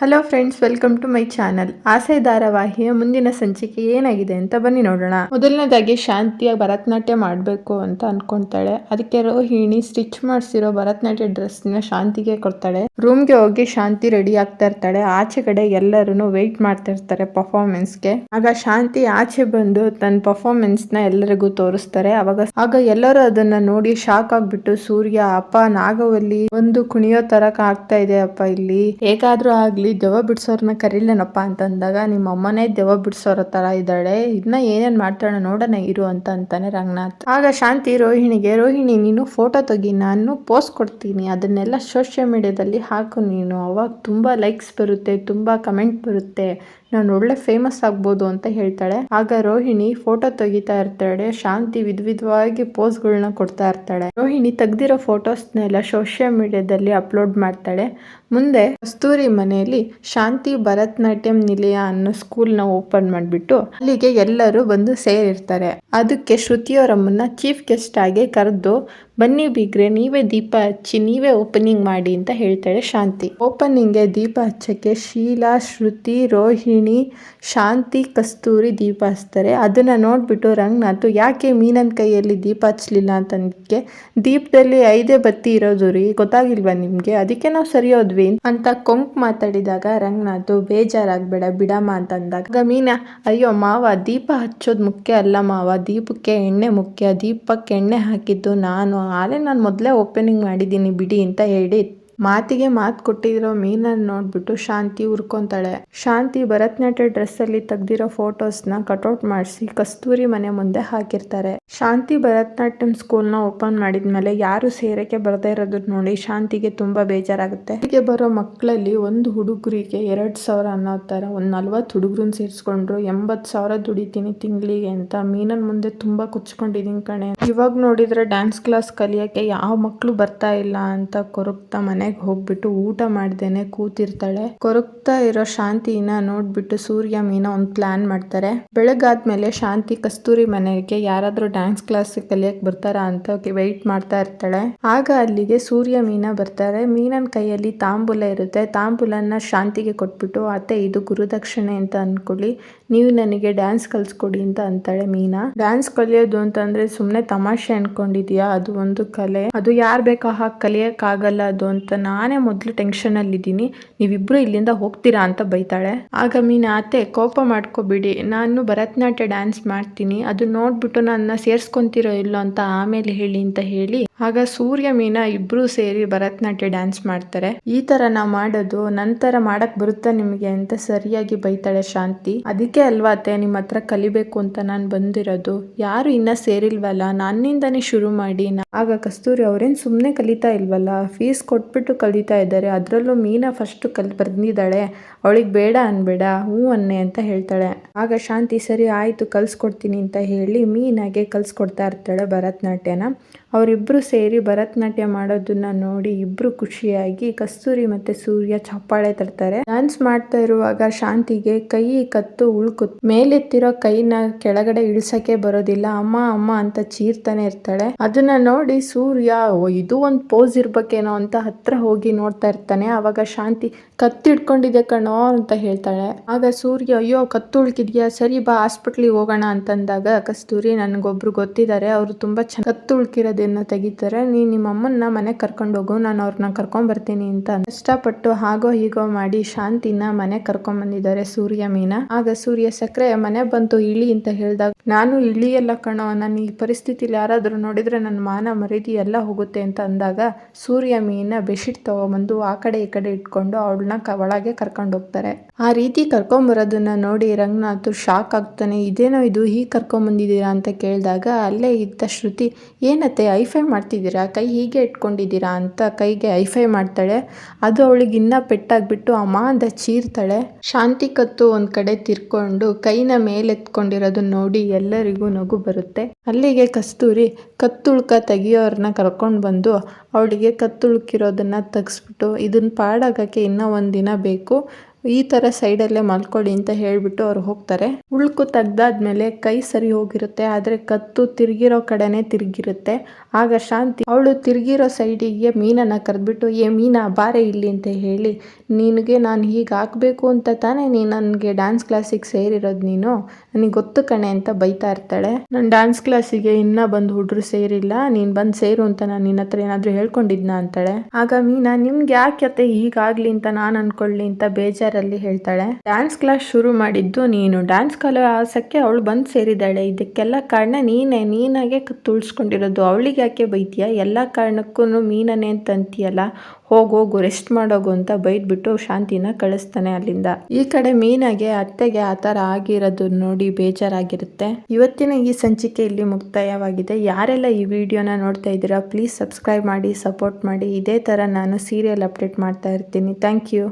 Hello friends welcome to my channel Aase ಧಾರಾವಾಹಿಯ ಮುಂದಿನ ಸಂಚಿಕೆ ಏನಾಗಿದೆ ಅಂತ ಬನ್ನಿ ನೋಡೋಣ. ಮೊದಲನೇದಾಗಿ ಶಾಂತಿಯ ಭರತನಾಟ್ಯ ಮಾಡಬೇಕು ಅಂತ ಅನ್ಕೊಂತಾಳೆ. ಅದಕ್ಕೆ ರೋಹಿಣಿ ಸ್ಟಿಚ್ ಮಾಡಿಸಿರೋ ಭರತನಾಟ್ಯ ಡ್ರೆಸ್ನ ಶಾಂತಿಗೆ ಕೊಡ್ತಾಳೆ. ರೂಮ್ಗೆ ಹೋಗಿ ಶಾಂತಿ ರೆಡಿ ಆಗ್ತಾ ಇರ್ತಾಳೆ. ಆಚೆ ಕಡೆ ಎಲ್ಲರೂ ವೆಯ್ಟ್ ಮಾಡ್ತಾ ಇರ್ತಾರೆ ಪರ್ಫಾರ್ಮೆನ್ಸ್ಗೆ ಆಗ ಶಾಂತಿ ಆಚೆ ಬಂದು ತನ್ನ ನ ಎಲ್ಲರಿಗೂ ತೋರಿಸ್ತಾರೆ. ಅವಾಗ ಆಗ ಎಲ್ಲರೂ ಅದನ್ನ ನೋಡಿ ಶಾಕ್ ಆಗ್ಬಿಟ್ಟು ಸೂರ್ಯ, ಅಪ್ಪ, ನಾಗವಲ್ಲಿ ಒಂದು ಕುಣಿಯೋ ತರ ಆಗ್ತಾ ಇದೆ ಅಪ್ಪ ಇಲ್ಲಿ. ಹೇಗಾದ್ರೂ ಆಗ್ಲಿ ದೆವ್ವ ಬಿಡ್ಸೋರ್ನ ಕರೀಲೇನಪ್ಪ ಅಂತಂದಾಗ ನಿಮ್ಮ ಅಮ್ಮನೇ ದೆವ್ವ ಬಿಡ್ಸೋರ ತರ ಇದ್ದಾಳೆ ಇದನ್ನ ಏನೇನ್ ಮಾಡ್ತಾಳೆ ನೋಡೋಣ, ಇರು ಅಂತ ಅಂತಾನೆ ರಂಗನಾಥ್. ಆಗ ಶಾಂತಿ ರೋಹಿಣಿಗೆ, ರೋಹಿಣಿ, ನೀನು ಫೋಟೋ ತೆಗಿ, ನಾನು ಪೋಸ್ಟ್ ಕೊಡ್ತೀನಿ, ಅದನ್ನೆಲ್ಲ ಸೋಷಿಯಲ್ ಮೀಡಿಯಾದಲ್ಲಿ ಹಾಕು ನೀನು, ಅವಾಗ ತುಂಬಾ ಲೈಕ್ಸ್ ಬರುತ್ತೆ, ತುಂಬಾ ಕಮೆಂಟ್ ಬರುತ್ತೆ ನಾನು ಒಳ್ಳೆ ಫೇಮಸ್ ಆಗ್ಬೋದು ಅಂತ ಹೇಳ್ತಾಳೆ. ಆಗ ರೋಹಿಣಿ ಫೋಟೋ ತೆಗಿತಾ ಇರ್ತಾಳೆ. ಶಾಂತಿ ವಿಧ ವಿಧವಾಗಿ ಪೋಸ್ಗಳನ್ನ ಕೊಡ್ತಾ ಇರ್ತಾಳೆ. ರೋಹಿಣಿ ತೆಗ್ದಿರೋ ಫೋಟೋಸ್ನೆಲ್ಲ ಸೋಷಿಯಲ್ ಮೀಡಿಯಾದಲ್ಲಿ ಅಪ್ಲೋಡ್ ಮಾಡ್ತಾಳೆ. ಮುಂದೆ ಕಸ್ತೂರಿ ಮನೆಯಲ್ಲಿ ಶಾಂತಿ ಭರತನಾಟ್ಯಂ ನಿಲಯ ಅನ್ನೋ ಸ್ಕೂಲ್ನ ಓಪನ್ ಮಾಡಿಬಿಟ್ಟು ಅಲ್ಲಿಗೆ ಎಲ್ಲರೂ ಬಂದು ಸೇರಿರ್ತಾರೆ. ಅದಕ್ಕೆ ಶ್ರುತಿಯವರಮ್ಮನ್ನ ಚೀಫ್ ಗೆಸ್ಟ್ ಆಗಿ ಕರೆದು, ಬನ್ನಿ ಬಿಗ್ರೆ, ನೀವೇ ದೀಪ ಹಚ್ಚಿ, ನೀವೇ ಓಪನಿಂಗ್ ಮಾಡಿ ಅಂತ ಹೇಳ್ತಾಳೆ ಶಾಂತಿ. ಓಪನಿಂಗ್ಗೆ ದೀಪ ಹಚ್ಚಕ್ಕೆ ಶೀಲಾ, ಶ್ರುತಿ, ರೋಹಿಣಿ ಶಾಂತಿ ಕಸ್ತೂರಿ ದೀಪ ಹಚ್ತಾರೆ. ಅದನ್ನ ನೋಡ್ಬಿಟ್ಟು ರಂಗನಾಥ್, ಯಾಕೆ ಮೀನನ್ ಕೈಯಲ್ಲಿ ದೀಪ ಹಚ್ಚಲಿಲ್ಲ ಅಂತಂದಕ್ಕೆ ದೀಪದಲ್ಲಿ ಐದೇ ಬತ್ತಿ ಇರೋದು ರೀ ಗೊತ್ತಾಗಿಲ್ವಾ ನಿಮಗೆ? ಅದಕ್ಕೆ ನಾವು ಸರಿ ಹೋದ್ವಿ ಅಂತ ಕೊಂಕ್ ಮಾತಾಡಿದಾಗ ರಂಗನಾಥ್, ಬೇಜಾರಾಗಬೇಡ ಬಿಡಮ್ಮ ಅಂತ ಅಂದಾಗ ಮೀನಾ, ಅಯ್ಯೋ ಮಾವ, ದೀಪ ಹಚ್ಚೋದು ಮುಖ್ಯ ಅಲ್ಲ ಮಾವ. ದೀಪಕ್ಕೆ ಎಣ್ಣೆ ಮುಖ್ಯ. ದೀಪಕ್ಕೆ ಎಣ್ಣೆ ಹಾಕಿದ್ದು ನಾನು. ಆಲೇ ನಾನು ಮೊದಲೇ ಓಪನಿಂಗ್ ಮಾಡಿದ್ದೀನಿ ಬಿಡಿ ಅಂತ ಹೇಳಿ ಮಾತಿಗೆ ಮಾತು ಕೊಟ್ಟಿರೋ ಮೀನನ್ನು ನೋಡ್ಬಿಟ್ಟು ಶಾಂತಿ ಉರ್ಕೊಂತಾಳೆ. ಶಾಂತಿ ಭರತನಾಟ್ಯ ಡ್ರೆಸ್ ಅಲ್ಲಿ ತೆಗ್ದಿರೋ ನ ಕಟೌಟ್ ಮಾಡಿಸಿ ಕಸ್ತೂರಿ ಮನೆ ಮುಂದೆ ಹಾಕಿರ್ತಾರೆ. ಶಾಂತಿ ಭರತನಾಟ್ಯಂ ನ ಓಪನ್ ಮಾಡಿದ್ಮೇಲೆ ಯಾರು ಸೇರಕ್ಕೆ ಬರದೇ ಇರೋದು ನೋಡಿ ಶಾಂತಿಗೆ ತುಂಬಾ ಬೇಜಾರಾಗುತ್ತೆ. ಹೀಗೆ ಬರೋ ಮಕ್ಕಳಲ್ಲಿ ಒಂದು ಹುಡುಗರಿಗೆ ಎರಡ್ ಸಾವಿರ ಅನ್ನೋ ತರ ಒಂದ್ ನಲ್ವತ್ತು ಹುಡುಗರನ್ನ ಸೇರಿಸ್ಕೊಂಡ್ರು ಎಂಬತ್ತು ಸಾವಿರ ದುಡಿತೀನಿ ತಿಂಗಳಿಗೆ ಅಂತ ಮೀನನ್ ಮುಂದೆ ತುಂಬಾ ಕುಚ್ಕೊಂಡಿದೀನಿ ಕಣೆ. ಇವಾಗ ನೋಡಿದ್ರೆ ಡ್ಯಾನ್ಸ್ ಕ್ಲಾಸ್ ಕಲಿಯಕ್ಕೆ ಯಾವ ಮಕ್ಕಳು ಬರ್ತಾ ಇಲ್ಲ ಅಂತ ಕೊರಗ್ತಾ ಮನೆ ಮನೆಗೆ ಹೋಗ್ಬಿಟ್ಟು ಊಟ ಮಾಡ್ದೇನೆ ಕೂತಿರ್ತಾಳೆ. ಕೊರಗ್ತಾ ಇರೋ ಶಾಂತಿನ ನೋಡ್ಬಿಟ್ಟು ಸೂರ್ಯ ಮೀನಾ ಒಂದು ಪ್ಲಾನ್ ಮಾಡ್ತಾರೆ. ಬೆಳಗಾದ್ಮೇಲೆ ಶಾಂತಿ ಕಸ್ತೂರಿ ಮನೆಗೆ ಯಾರಾದ್ರೂ ಡ್ಯಾನ್ಸ್ ಕ್ಲಾಸ್ ಕಲಿಯಕ್ ಬರ್ತಾರ ಅಂತ ವೆಯ್ಟ್ ಮಾಡ್ತಾ ಇರ್ತಾಳೆ. ಆಗ ಅಲ್ಲಿಗೆ ಸೂರ್ಯ ಮೀನಾ ಬರ್ತಾರೆ. ಮೀನನ್ ಕೈಯಲ್ಲಿ ತಾಂಬೂಲ ಇರುತ್ತೆ. ತಾಂಬೂಲನ್ನ ಶಾಂತಿಗೆ ಕೊಟ್ಬಿಟ್ಟು, ಅತ್ತೆ, ಇದು ಗುರುದಕ್ಷಿಣೆ ಅಂತ ಅನ್ಕೊಳ್ಳಿ. ನೀವು ನನಗೆ ಡ್ಯಾನ್ಸ್ ಕಲ್ಸ್ಕೊಡಿ ಅಂತ ಅಂತಾಳೆ ಮೀನಾ. ಡ್ಯಾನ್ಸ್ ಕಲಿಯೋದು ಅಂತಂದ್ರೆ ಸುಮ್ನೆ ತಮಾಷೆ ಅನ್ಕೊಂಡಿದ್ಯಾ? ಅದು ಒಂದು ಕಲೆ. ಅದು ಯಾರ್ ಬೇಕಾ ಹಾಗೆ ಕಲಿಯಕ್ ಆಗಲ್ಲ ಅದು ಅಂತ ನಾನೇ ಮೊದಲು ಟೆನ್ಷನಲ್ಲಿದ್ದೀನಿ ನೀವಿಬ್ರು ಇಲ್ಲಿಂದ ಹೋಗ್ತೀರಾ ಅಂತ ಬೈತಾಳೆ. ಆಗ ಮೀನಾತೆ, ಕೋಪ ಮಾಡ್ಕೋಬಿಡಿ. ನಾನು ಭರತನಾಟ್ಯ ಡ್ಯಾನ್ಸ್ ಮಾಡ್ತೀನಿ. ಅದು ನೋಡ್ಬಿಟ್ಟು ನನ್ನ ಸೇರ್ಸ್ಕೊಂತಿರೋ ಇಲ್ಲೋ ಅಂತ ಆಮೇಲೆ ಹೇಳಿ ಅಂತ ಹೇಳಿ ಆಗ ಸೂರ್ಯ, ಮೀನಾ ಇಬ್ರು ಸೇರಿ ಭರತನಾಟ್ಯ ಡ್ಯಾನ್ಸ್ ಮಾಡ್ತಾರೆ. ಈ ತರ ನಾ ಮಾಡೋದು ನಂತರ ಮಾಡಕ್ ಬರುತ್ತಾ ನಿಮಗೆ ಅಂತ ಸರಿಯಾಗಿ ಬೈತಾಳೆ ಶಾಂತಿ. ಅದಕ್ಕೆ ಅಲ್ವಾ ಅತ್ತೆ ನಿಮ್ಮ ಹತ್ರ ಕಲಿಬೇಕು ಅಂತ ನಾನು ಬಂದಿರೋದು. ಯಾರು ಇನ್ನ ಸೇರಿಲ್ವಲ್ಲ, ನನ್ನಿಂದಾನೇ ಶುರು ಮಾಡಿ. ಆಗ ಕಸ್ತೂರಿ ಅವ್ರೇನ್ ಸುಮ್ಮನೆ ಕಲಿತಾ ಇಲ್ವಲ್ಲ ಫೀಸ್ ಕೊಟ್ಬಿಟ್ಟು ಕಲಿತಾ ಇದ್ದಾರೆ. ಅದರಲ್ಲೂ ಮೀನಾ ಫಸ್ಟ್ ಕಲ್ ಬರ್ದಿದ್ದಾಳೆ ಅವಳಿಗೆ ಬೇಡ ಅನ್ಬೇಡ ಹ್ಞೂ ಅನ್ನೆ ಅಂತ ಹೇಳ್ತಾಳೆ. ಆಗ ಶಾಂತಿ, ಸರಿ ಆಯ್ತು ಕಲ್ಸ್ಕೊಡ್ತೀನಿ ಅಂತ ಹೇಳಿ ಮೀನಾಗೆ ಕಲ್ಸ್ಕೊಡ್ತಾ ಇರ್ತಾಳೆ ಭರತನಾಟ್ಯನ. ಅವರಿಬ್ಬರು ಸೇರಿ ಭರತನಾಟ್ಯ ಮಾಡೋದನ್ನ ನೋಡಿ ಇಬ್ರು ಖುಷಿಯಾಗಿ ಕಸ್ತೂರಿ ಮತ್ತೆ ಸೂರ್ಯ ಚಪ್ಪಾಳೆ ತರ್ತಾರೆ. ಡ್ಯಾನ್ಸ್ ಮಾಡ್ತಾ ಇರುವಾಗ ಶಾಂತಿಗೆ ಕೈ ಕತ್ತು ಉಳ್ಕುತ್, ಮೇಲೆತ್ತಿರೋ ಕೈನ ಕೆಳಗಡೆ ಇಳಿಸಕ್ಕೆ ಬರೋದಿಲ್ಲ. ಅಮ್ಮ ಅಮ್ಮ ಅಂತ ಚೀರ್ತಾನೆ ಇರ್ತಾಳೆ. ಅದನ್ನ ನೋಡಿ ಸೂರ್ಯ ಇದು ಒಂದು ಪೋಸ್ ಇರ್ಬೇಕೇನೋ ಅಂತ ಹತ್ರ ಹೋಗಿ ನೋಡ್ತಾ ಇರ್ತಾನೆ. ಅವಾಗ ಶಾಂತಿ ಕತ್ತಿಡ್ಕೊಂಡಿದೆ ಕಣೋ ಅಂತ ಹೇಳ್ತಾಳೆ. ಆಗ ಸೂರ್ಯ, ಅಯ್ಯೋ, ಕತ್ತು ಉಳ್ಕಿದ್ಯಾ? ಸರಿ ಬಾ ಹಾಸ್ಪಿಟ್ಲಿಗೆ ಹೋಗೋಣ ಅಂತಂದಾಗ ಕಸ್ತೂರಿ, ನನ್ಗೊಬ್ರು ಗೊತ್ತಿದ್ದಾರೆ. ಅವರು ತುಂಬಾ ಕತ್ತು ಉಳ್ಕಿರೋದನ್ನ ತೆಗಿತಾರೆ, ನೀ ನಿಮ್ಮ ಅಮ್ಮನ್ನ ಮನೆಗೆ ಕರ್ಕೊಂಡು ಹೋಗು, ನಾನು ಅವ್ರನ್ನ ಕರ್ಕೊಂಡ್ ಬರ್ತೀನಿ ಅಂತ ಕಷ್ಟಪಟ್ಟು ಹಾಗೋ ಹೀಗೋ ಮಾಡಿ ಶಾಂತಿನ ಮನೆ ಕರ್ಕೊಂಡ್ ಬಂದಿದ್ದಾರೆ ಸೂರ್ಯ ಮೀನಾ. ಆಗ ಸೂರ್ಯ ಸಕ್ಕರೆ ಮನೆ ಬಂತು, ಇಳಿ ಅಂತ ಹೇಳಿದಾಗ, ನಾನು ಇಳಿಯಲ್ಲ ಕಣೋ, ನಾನು ಈ ಪರಿಸ್ಥಿತಿಲಿ ಯಾರಾದ್ರೂ ನೋಡಿದ್ರೆ ನನ್ನ ಮಾನ ಮರೀದಿ ಎಲ್ಲ ಹೋಗುತ್ತೆ ಅಂತ ಅಂದಾಗ, ಸೂರ್ಯ ಮೀನ ಬೆಡ್ಶೀಟ್ ತಗೊಂಬಂದು ಆ ಕಡೆ ಈ ಕಡೆ ಇಟ್ಕೊಂಡು ಅವಳನ್ನ ಒಳಗೆ ಕರ್ಕೊಂಡು ಹೋಗ್ತಾರೆ. ಆ ರೀತಿ ಕರ್ಕೊಂಬರೋದನ್ನ ನೋಡಿ ರಂಗನಾಥ್ ಶಾಕ್ ಆಗ್ತಾನೆ, ಇದೇನೋ ಇದು, ಹೀಗೆ ಕರ್ಕೊಂಬಂದಿದ್ದೀರಾ ಅಂತ ಕೇಳಿದಾಗ, ಅಲ್ಲೇ ಇದ್ದ ಶ್ರುತಿ, ಏನತ್ತೆ ಐಫೈ ಮಾಡ್ತಿದ್ದೀರಾ? ಕೈ ಹೀಗೆ ಇಟ್ಕೊಂಡಿದ್ದೀರಾ ಅಂತ ಕೈಗೆ ಐಫೈ ಮಾಡ್ತಾಳೆ. ಅದು ಅವಳಿಗೆ ಇನ್ನೂ ಪೆಟ್ಟಾಗ್ಬಿಟ್ಟು ಅಮ್ಮ ಅಂತ ಚೀರ್ತಾಳೆ. ಶಾಂತಿ ಕತ್ತು ಒಂದು ಕಡೆ ತಿರ್ಕೊಂಡು ಕೈನ ಮೇಲೆತ್ಕೊಂಡಿರೋದನ್ನ ನೋಡಿ ಎಲ್ಲರಿಗೂ ನಗು ಬರುತ್ತೆ. ಅಲ್ಲಿಗೆ ಕಸ್ತೂರಿ ಕತ್ತುಳ್ಕ ತೆಗಿಯೋರನ್ನ ಕರ್ಕೊಂಡು ಬಂದು ಅವಳಿಗೆ ಕತ್ತುಳ್ಕಿರೋದನ್ನ ತೆಗೆಸ್ಬಿಟ್ಟು ಇದನ್ನ ಪಾಡಾಗಕ್ಕೆ ಇನ್ನೂ ಒಂದು ದಿನ ಬೇಕು. ಈ ತರ ಸೈಡಲ್ಲೇ ಮಲ್ಕೊಳ್ಳಿ ಅಂತ ಹೇಳಿಬಿಟ್ಟು ಅವ್ರು ಹೋಗ್ತಾರೆ. ಉಳ್ಕು ತೆಗ್ದಾದ್ಮೇಲೆ ಕೈ ಸರಿ ಹೋಗಿರುತ್ತೆ, ಆದ್ರೆ ಕತ್ತು ತಿರುಗಿರೋ ಕಡೆನೇ ತಿರುಗಿರುತ್ತೆ. ಆಗ ಶಾಂತಿ ಅವಳು ತಿರುಗಿರೋ ಸೈಡಿಗೆ ಮೀನನ್ನು ಕರೆದ್ಬಿಟ್ಟು, ಏ ಮೀನಾ, ಬಾರೆ ಇಲ್ಲಿ ಅಂತ ಹೇಳಿ, ನಿನಗೆ ನಾನು ಹೀಗೆ ಹಾಕಬೇಕು ಅಂತ ತಾನೇ ನೀನು ನನಗೆ ಡ್ಯಾನ್ಸ್ ಕ್ಲಾಸಿಗೆ ಸೇರಿರೋದು ನೀನು? ನನಗೆ ಗೊತ್ತು ಕಣೆ ಅಂತ ಬೈತಾ ಇರ್ತಾಳೆ. ನಾನು ಡ್ಯಾನ್ಸ್ ಕ್ಲಾಸಿಗೆ ಇನ್ನ ಬಂದು ಹುಡ್ರು ಸೇರಿಲ್ಲ, ನೀನು ಬಂದು ಸೇರು ಅಂತ ನಾನು ನಿನ್ನ ಹತ್ರ ಏನಾದರೂ ಹೇಳ್ಕೊಂಡಿದ್ನಾ? ಅಂತಾಳೆ. ಆಗ ಮೀನಾ, ನಿಮ್ಗೆ ಯಾಕೆ ಹೀಗಾಗ್ಲಿ ಅಂತ ನಾನು ಅಂದ್ಕೊಳ್ಳಿ ಅಂತ ಬೇಜಾರಲ್ಲಿ ಹೇಳ್ತಾಳೆ ಡ್ಯಾನ್ಸ್ ಕ್ಲಾಸ್ ಶುರು ಮಾಡಿದ್ದು ನೀನು. ಡ್ಯಾನ್ಸ್ ಕಲಾಸಕ್ಕೆ ಅವಳು ಬಂದು ಸೇರಿದಾಳೆ ಇದಕ್ಕೆಲ್ಲ ಕಾರಣ ನೀನೇ. ನೀನಾಗೆ ತುಳ್ಸ್ಕೊಂಡಿರೋದು. ಅವಳಿಗೆ ಯಾಕೆ ಬೈತೀಯ ಎಲ್ಲ ಕಾರಣಕ್ಕೂ ಮೀನನೇ ಅಂತಂತೀಯಲ್ಲ. ಹೋಗು ಹೋಗು. ರೆಸ್ಟ್ ಮಾಡೋಗು ಅಂತ ಬೈದ್ಬಿಟ್ಟು ಶಾಂತಿನ ಕಳಿಸ್ತಾನೆ ಅಲ್ಲಿಂದ. ಈ ಕಡೆ ಮೀನಾಗೆ ಅತ್ತೆಗೆ ಆ ಥರ ಆಗಿರೋದು ನೋಡಿ ಬೇಜಾರಾಗಿರುತ್ತೆ. ಇವತ್ತಿನ ಈ ಸಂಚಿಕೆ ಇಲ್ಲಿ ಮುಕ್ತಾಯವಾಗಿದೆ. ಯಾರೆಲ್ಲ ಈ ವಿಡಿಯೋನ ನೋಡ್ತಾ ಇದ್ದೀರಾ ಪ್ಲೀಸ್ ಸಬ್ಸ್ಕ್ರೈಬ್ ಮಾಡಿ ಸಪೋರ್ಟ್ ಮಾಡಿ. ಇದೇ ಥರ ನಾನು ಸೀರಿಯಲ್ ಅಪ್ಡೇಟ್ ಮಾಡ್ತಾ ಇರ್ತೀನಿ. Thank you